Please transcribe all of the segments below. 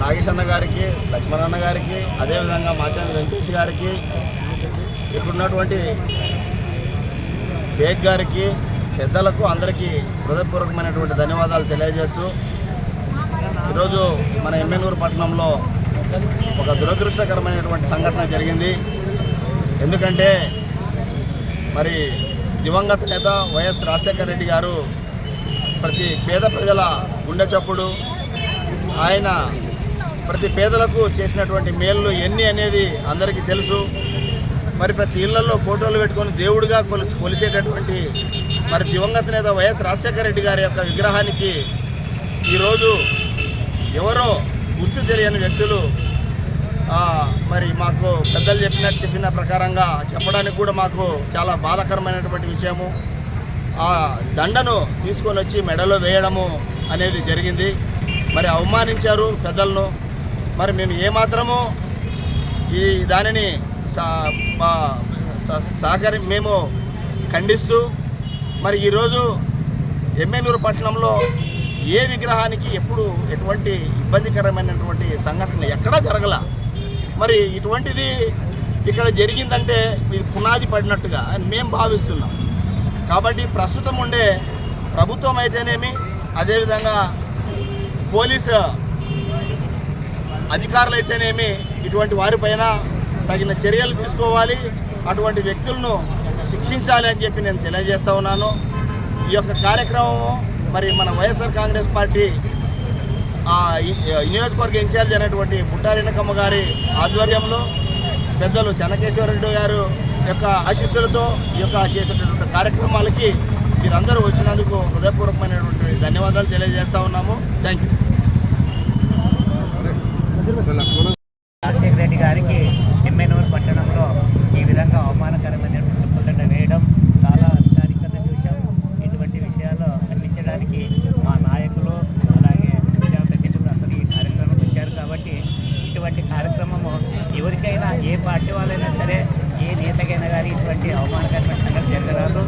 నాగేశన్న అన్న గారికి లక్ష్మణన్న గారికి అదేవిధంగా మాచాని వెంకటేష్ గారికి ఇక్కడున్నటువంటి బేగ్ గారికి పెద్దలకు అందరికీ హృదయపూర్వకమైనటువంటి ధన్యవాదాలు తెలియజేస్తూ ఈరోజు మన ఎమ్మెనూరు పట్టణంలో ఒక దురదృష్టకరమైనటువంటి సంఘటన జరిగింది. ఎందుకంటే మరి దివంగత నేత వైఎస్ రాజశేఖర రెడ్డి గారు ప్రతి పేద ప్రజల గుండె చప్పుడు ఆయన ప్రతి పేదలకు చేసినటువంటి మేళ్ళు ఎన్ని అనేది అందరికీ తెలుసు. మరి ప్రతి ఇళ్ళలో ఫోటోలు పెట్టుకొని దేవుడిగా కొలిసి కొలిసేటటువంటి మరి దివంగత నేత వైఎస్ రాజశేఖర రెడ్డి గారి యొక్క విగ్రహానికి ఈరోజు ఎవరో గుర్తు తెలియని వ్యక్తులు మరి మాకు పెద్దలు చెప్పినట్టు చెప్పిన ప్రకారంగా చెప్పడానికి కూడా మాకు చాలా బాధాకరమైనటువంటి విషయము. ఆ దండను తీసుకొని వచ్చి మెడలో వేయడము అనేది జరిగింది. మరి అవమానించారు పెద్దలను. మరి మేము ఏమాత్రము ఈ దానిని సా- మా- సహకరి మేము ఖండిస్తూ మరి ఈరోజు ఎమ్మెలూరు పట్టణంలో ఏ విగ్రహానికి ఎప్పుడు ఎటువంటి ఇబ్బందికరమైనటువంటి సంఘటన ఎక్కడా జరగల. మరి ఇటువంటిది ఇక్కడ జరిగిందంటే ఇది పునాది పడినట్టుగా అని మేము భావిస్తున్నాం. కాబట్టి ప్రస్తుతం ఉండే ప్రభుత్వం అయితేనేమి అదేవిధంగా పోలీసు అధికారులు అయితేనేమి ఇటువంటి వారిపైన తగిన చర్యలు తీసుకోవాలి. అటువంటి వ్యక్తులను శిక్షించాలి అని చెప్పి నేను తెలియజేస్తూ ఉన్నాను. ఈ యొక్క కార్యక్రమం మరి మన వైఎస్ఆర్ కాంగ్రెస్ పార్టీ నియోజకవర్గ ఇన్ఛార్జ్ అయినటువంటి బుట్టారెడ్డకమ్మ గారి ఆధ్వర్యంలో పెద్దలు చెన్నకేశ్వరరెడ్డి గారు యొక్క ఆశీస్సులతో ఈ యొక్క చేసేటటువంటి కార్యక్రమాలకి మీరందరూ వచ్చినందుకు హృదయపూర్వకమైనటువంటి ధన్యవాదాలు తెలియజేస్తూ ఉన్నాము. థ్యాంక్ యూ రాజశేఖర రెడ్డి గారికి ఎమ్మెనూరు పట్టణంలో ఈ విధంగా అవమానకరమైనటువంటి చెప్పుదండ వేయడం చాలా అధికారికత విషయం ఇటువంటి విషయాలు ఖండించడానికి మా నాయకులు అలాగే ప్రజాప్రతినిధులు అందరూ ఈ కార్యక్రమానికి వచ్చారు కాబట్టి ఇటువంటి కార్యక్రమము ఎవరికైనా ఎటువంటి వాళ్ళైనా సరే ఏ నేతకైనా కానీ ఇటువంటి అవమానకరమైన సంఘటన జరగరాదు.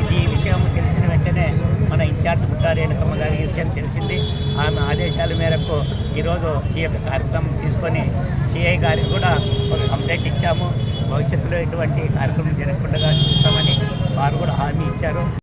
ఇది ఈ విషయం తెలిసిన వెంటనే మన ఇన్ఛార్జ్ బుట్టారి వెనకమ్మ గారి విషయం తెలిసింది. ఆమె ఆదేశాల మేరకు ఈరోజు ఈ యొక్క కార్యక్రమం తీసుకొని సిఐ గారికి కూడా ఒక కంప్లైంట్ ఇచ్చాము. భవిష్యత్తులో ఇటువంటి కార్యక్రమం జరగకుండా చూస్తామని వారు కూడా హామీ ఇచ్చారు.